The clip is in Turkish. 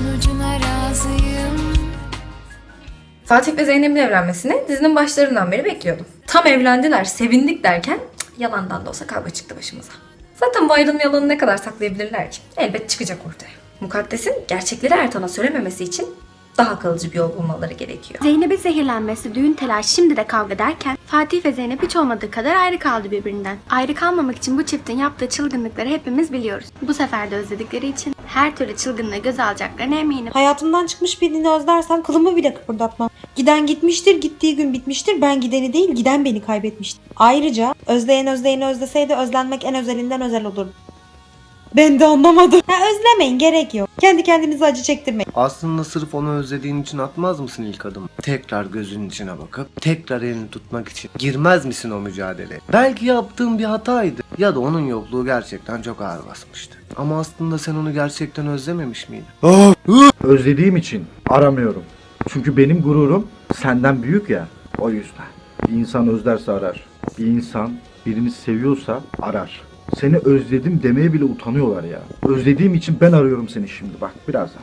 Sonucuna razıyım. Fatih ve Zeynep'in evlenmesini dizinin başlarından beri bekliyordum. Tam evlendiler, sevindik derken yalandan da olsa kavga çıktı başımıza. Zaten bu ayrılma yalanı ne kadar saklayabilirler ki? Elbet çıkacak ortaya. Mukaddes'in gerçekleri Ertan'a söylememesi için daha kalıcı bir yol bulmaları gerekiyor. Zeynep'in zehirlenmesi, düğün telaş şimdi de kavga derken Fatih ve Zeynep hiç olmadığı kadar ayrı kaldı birbirinden. Ayrı kalmamak için bu çiftin yaptığı çılgınlıkları hepimiz biliyoruz. Bu sefer de özledikleri için her türlü çılgınlığı göze alacaklarına eminim. Hayatımdan çıkmış birini özlersem kılımı bile kıpırdatmam. Giden gitmiştir, gittiği gün bitmiştir. Ben gideni değil, giden beni kaybetmiştir. Ayrıca özleyen özleyeni özleseydi özlenmek en özelinden özel olurdu. Ben de anlamadım. Ha, özlemeyin gerek yok. Kendi kendimize acı çektirmeyin. Aslında sırf onu özlediğin için atmaz mısın ilk adımı? Tekrar gözünün içine bakıp tekrar elini tutmak için girmez misin o mücadeleye? Belki yaptığın bir hataydı ya da onun yokluğu gerçekten çok ağır basmıştı. Ama aslında sen onu gerçekten özlememiş miydin? Özlediğim için aramıyorum. Çünkü benim gururum senden büyük ya. O yüzden. Bir insan özlerse arar. Bir insan birini seviyorsa arar. Seni özledim demeye bile utanıyorlar ya. Özlediğim için ben arıyorum seni şimdi bak birazdan.